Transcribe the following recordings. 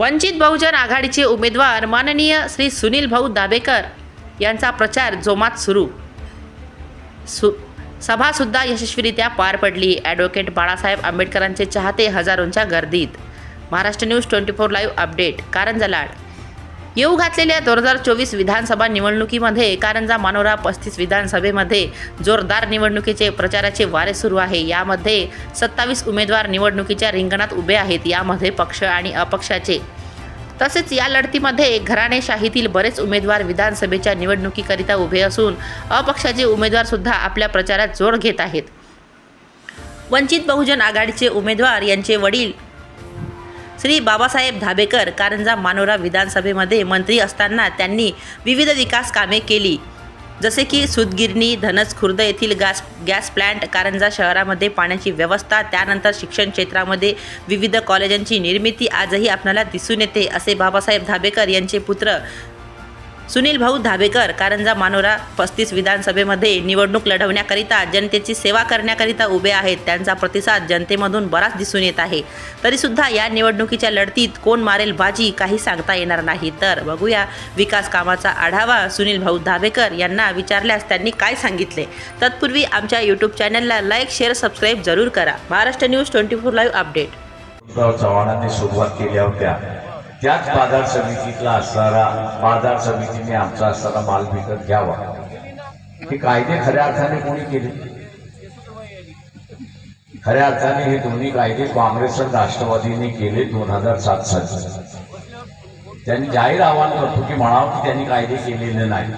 वंचित बहुजन आघाडीचे उमेदवार माननीय श्री सुनील भाऊ दाबेकर यांचा प्रचार जोमात सुरू. सु सभासुद्धा यशस्वीरित्या पार पडली. ॲडव्होकेट बाळासाहेब आंबेडकरांचे चाहते हजारोंच्या गर्दीत. Maharashtra news twenty four live update Karanja Lad. येऊ घातलेल्या दोन हजार चोवीस विधानसभा निवडणुकीमध्ये कारंजा मानोरा पस्तीस विधानसभेमध्ये जोरदार निवडणुकीचे प्रचाराचे वारे सुरू आहे. यामध्ये सत्तावीस उमेदवार निवडणुकीच्या रिंगणात उभे आहेत. यामध्ये पक्ष आणि अपक्षाचे. तसेच या लढतीमध्ये घराणेशाहीतील बरेच उमेदवार विधानसभेच्या निवडणुकीकरिता उभे असून अपक्षाचे उमेदवार सुद्धा आपल्या प्रचारात जोर घेत आहेत. वंचित बहुजन आघाडीचे उमेदवार यांचे वडील श्री बाबासाहेब धाबेकर कारंजा मानोरा विधानसभेमध्ये मंत्री असताना त्यांनी विविध विकास कामे केली. जसे की सुदगिरणी धनस खुर्द येथील गॅस गॅस प्लॅन्ट कारंजा शहरामध्ये पाण्याची व्यवस्था त्यानंतर शिक्षण क्षेत्रामध्ये विविध कॉलेजांची निर्मिती आजही आपल्याला दिसून येते असे बाबासाहेब धाबेकर यांचे पुत्र सुनील भाऊ धाबेकर कारंजा मानोरा पस्तीस विधानसभेमध्ये निवडणूक लढवण्याकरिता जनतेची सेवा करण्याकरिता उभे आहेत. त्यांचा प्रतिसाद जनतेमधून बराच दिसून येत आहे. तरीसुद्धा या निवडणुकीच्या लढतीत कोण मारेल बाजी काही सांगता येणार नाही. तर बघूया विकास कामाचा आढावा सुनील भाऊ धाबेकर यांना विचारल्यास त्यांनी काय सांगितले. तत्पूर्वी आमच्या यूट्यूब चॅनलला लाईक शेअर सबस्क्राईब जरूर करा. Maharashtra news twenty four live update चव्हाणांनी सुरुवात केल्या होत्या. त्याच बाजार समितीतला असणारा बाजार समितीने आमचा असणारा माल विकत घ्यावा. हे कायदे खऱ्या अर्थाने कोणी केले? खऱ्या अर्थाने हे दोन्ही कायदे काँग्रेस आणि राष्ट्रवादीने केले दोन हजार सात साली. त्यांनी जाहीर आवाहन करतो की म्हणावं की त्यांनी कायदे केलेले नाही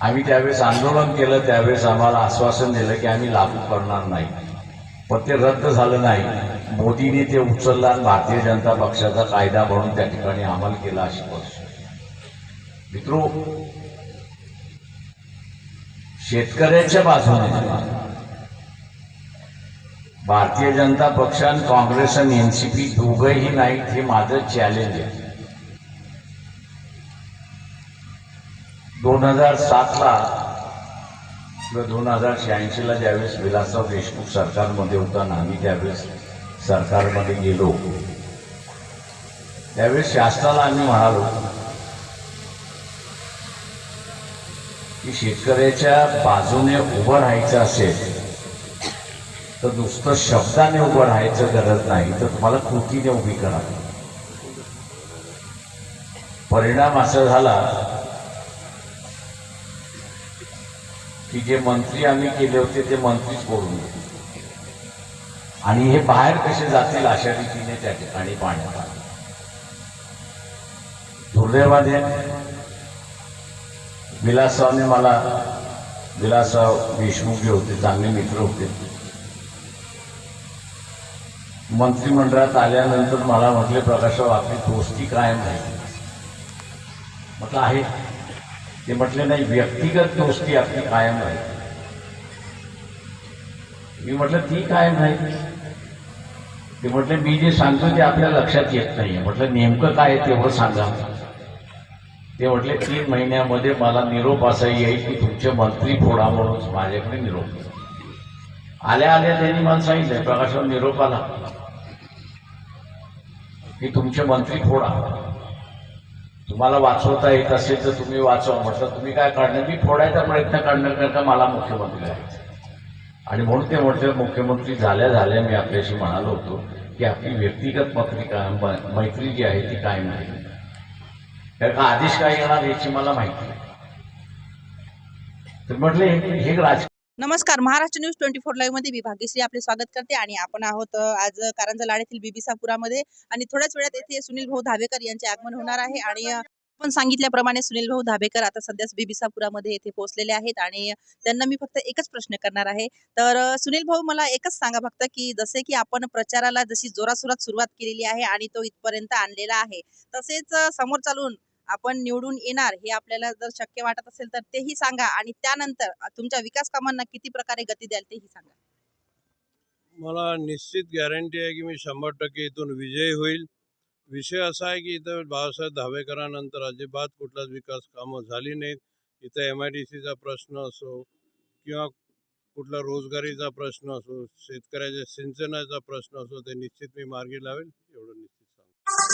आम्ही त्यावेळेस आंदोलन केलं त्यावेळेस आम्हाला आश्वासन दिलं की आम्ही लागू करणार नाही. पण ते रद्द झालं नाही. मोदीने ते उचललं आणि भारतीय जनता पक्षाचा कायदा म्हणून त्या ठिकाणी अंमल केला अशी गोष्ट मित्रो शेतकऱ्याच्या बाजूने भारतीय जनता पक्ष आणि काँग्रेस आणि एनसीपी दोघंही नाहीत हे माझं चॅलेंज आहे. दोन हजार सातला किंवा दोन हजार शहाऐंशीला ज्यावेळेस विलासराव देशमुख सरकारमध्ये होता ना आम्ही त्यावेळेस सरकारमध्ये गेलो. त्यावेळेस शासनाला आम्ही म्हणालो की शेतकऱ्याच्या बाजूने उभं राहायचं असेल तर नुसतं शब्दाने उभं राहायचं गरज नाही तर तुम्हाला कृतीने उभी करा. परिणाम असा झाला की जे मंत्री आम्ही केले होते ते मंत्रीच बोलून आणि हे बाहेर कसे जातील अशा रीतीने त्या ठिकाणी पाण्यात आले. दुर्दैवाने विलासरावने मला विलासराव देशमुख जे होते चांगले मित्र होते. मंत्रिमंडळात आल्यानंतर मला म्हटले प्रकाशराव आपली दोस्ती कायम राहील. म्हटलं आहे. ते म्हटले नाही व्यक्तिगत दोस्ती आपली कायम राहील. मी म्हटलं ती काय नाही? ते म्हटले मी जे सांगतो ते आपल्या लक्षात येत नाहीये. म्हटलं नेमकं काय आहे तेवढं सांगा. ते म्हटले तीन महिन्यामध्ये मला निरोप असा येईल की तुमचे मंत्री फोडा म्हणून माझ्याकडे निरोप आल्या आल्या त्यांनी मला सांगितलं प्रकाशराव निरोप आला की तुमचे मंत्री फोडा. तुम्हाला वाचवता येत असेल तर तुम्ही वाचवा. म्हटलं तुम्ही काय काढणार? मी फोडायचा प्रयत्न करण्याकरता मला मुख्यमंत्री आहे? आणि म्हणून ते म्हटलं मुख्यमंत्री झाल्या झाल्या मी आपल्याशी म्हणालो होतो की आपली व्यक्तिगत पत्रिका मैत्री जी आहे ती कायम राहील. कारण का आदेश काय येणार याची मला माहिती तर म्हटले हे राज नमस्कार महाराष्ट्र न्यूज ट्वेंटी फोर लाईव्हमध्ये मी भाग्यश्री आपले स्वागत करते आणि आपण आहोत आज कारंजा लाड येथील बिबिसापुरामध्ये. आणि थोड्याच वेळात येथे सुनील भाऊ धावेकर यांचे आगमन होणार आहे आणि पण आपण सांगितल्याप्रमाणे सुनील भाऊ धाबेकर आता सध्याच बिबिसापुरामध्ये येथे पोहोचलेले आहेत आणि त्यांना मी फक्त एकच प्रश्न करणार आहे. तर सुनील भाऊ मला एकच सांगा फक्त की जसे की आपण प्रचाराला जशी जोरासोरात सुरुवात केलेली आहे आणि तो इथपर्यंत आणलेला आहे तसेच समोर चालून आपण निवडून येणार हे आपल्याला जर शक्य वाटत असेल तर तेही सांगा आणि त्यानंतर तुमच्या विकास कामांना किती प्रकारे गती द्याल तेही सांगा. मला निश्चित गॅरंटी आहे की मी शंभर टक्के इथून विजयी होईल. विषय असा आहे की इथं बाळासाहेब धावेकरानंतर अजिबात कुठलाच विकास कामं झाली नाहीत. इथं एम आय डी सीचा प्रश्न असो किंवा कुठला रोजगारीचा प्रश्न असो शेतकऱ्याच्या सिंचनाचा प्रश्न असो ते निश्चित मी मार्गी लावेल एवढं निश्चित सांगतो.